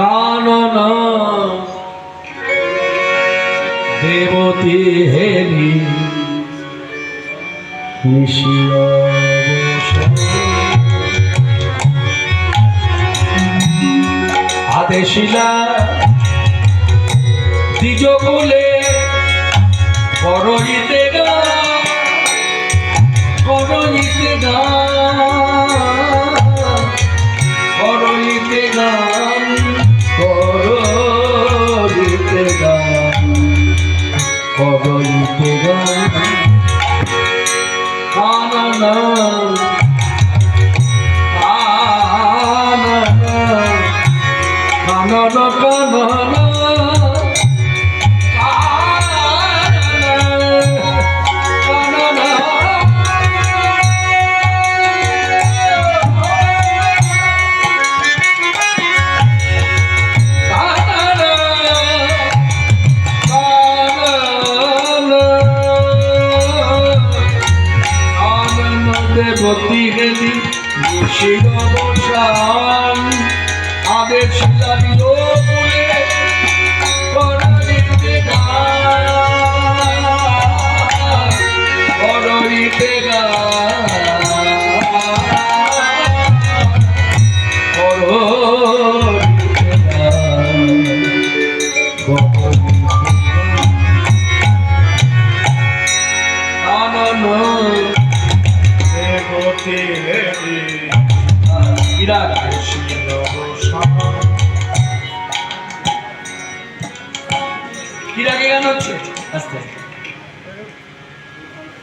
কানন। দেবতী হেরি আদেশিলা দ্বিজ বলে করইতে গান কানন কানন কানন কানন দেবতী দেবী শির বসান আদেশ লাগিল বলে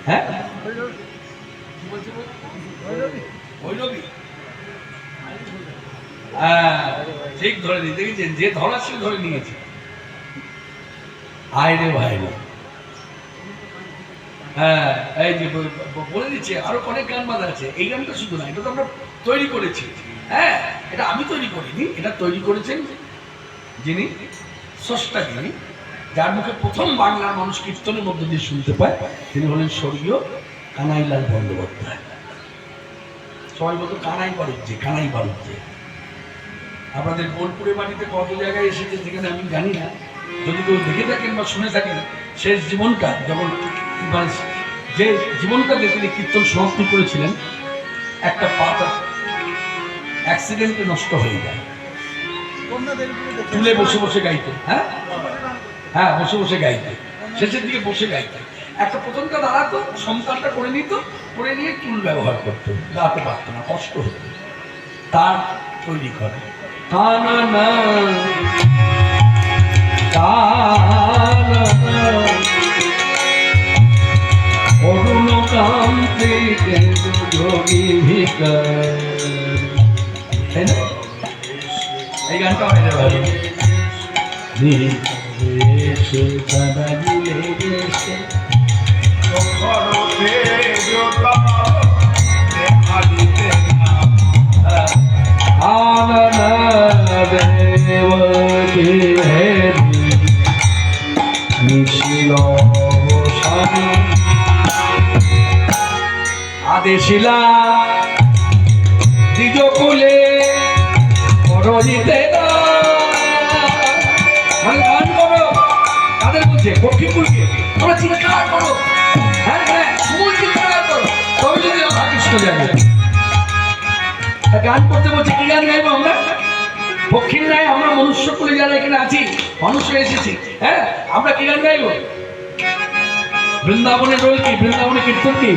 হ্যাঁ? হ্যাঁ ঠিক ধরে নিয়ে দেখেছেন? যে ধরা ধরে নিয়েছে। আয় রে ভাই হ্যাঁ এই যে বলে দিচ্ছে, আরও অনেক গান বাজা আছে। এই গানটা শুধু না, এটা তো আমরা তৈরি করেছি। হ্যাঁ এটা আমি তৈরি করিনি, এটা তৈরি করেছেন যিনি, স্রষ্টা যিনি, যার মুখে প্রথম বাংলার মানুষ কীর্তনের মধ্যে দিয়ে শুনতে পায়, তিনি হলেন স্বর্গীয় কানাইলাল বন্দ্যোপাধ্যায়। সবাই বলতো, কানাই বাড়ুচ্ছে কানাই বাড়ুচ্ছে আপনাদের বোলপুরে বাড়িতে কত জায়গায় এসেছে যেখানে আমি জানি না। যদি কেউ দেখে থাকেন বা শুনে থাকেন, শেষ জীবনটা যখন মানে যে জীবনটা দিয়ে তিনি কীর্তন সমাপ্তি করেছিলেন, একটা পাতা অ্যাক্সিডেন্টে নষ্ট হয়ে যায়। তুলে বসে বসে গাইতো হ্যাঁ। হ্যাঁ? বসে বসে গাইতে। শেষের দিকে বসে গাইতে। একটা প্রথমটা দাঁড়াতো সংকারটা করে নিত করে নিয়ে টুল ব্যবহার করতো গাতে পারতো না কষ্ট হতো। তার তৈরি করে তা না না ভিকার তাই না? এই আদেশিলা দ্বিজ করো। হ্যাঁ হ্যাঁ গান করতে কি গান গাইবো আমরা? পক্ষীর আমরা মনুষ্য যারা এখানে আছি মানুষ এসেছি। হ্যাঁ আমরা কি গান গাইবো? বৃন্দাবনের রোল কি? বৃন্দাবনের কীর্তন কি?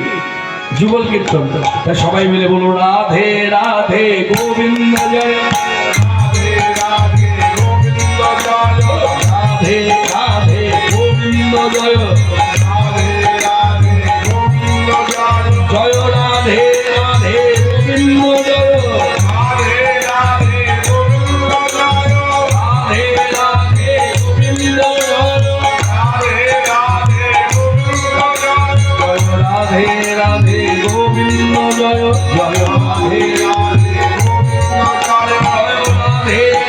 যুগল কীর্তন। সবাই মিলে বলুন রাধে রাধে, গোবিন্দ জয়। 내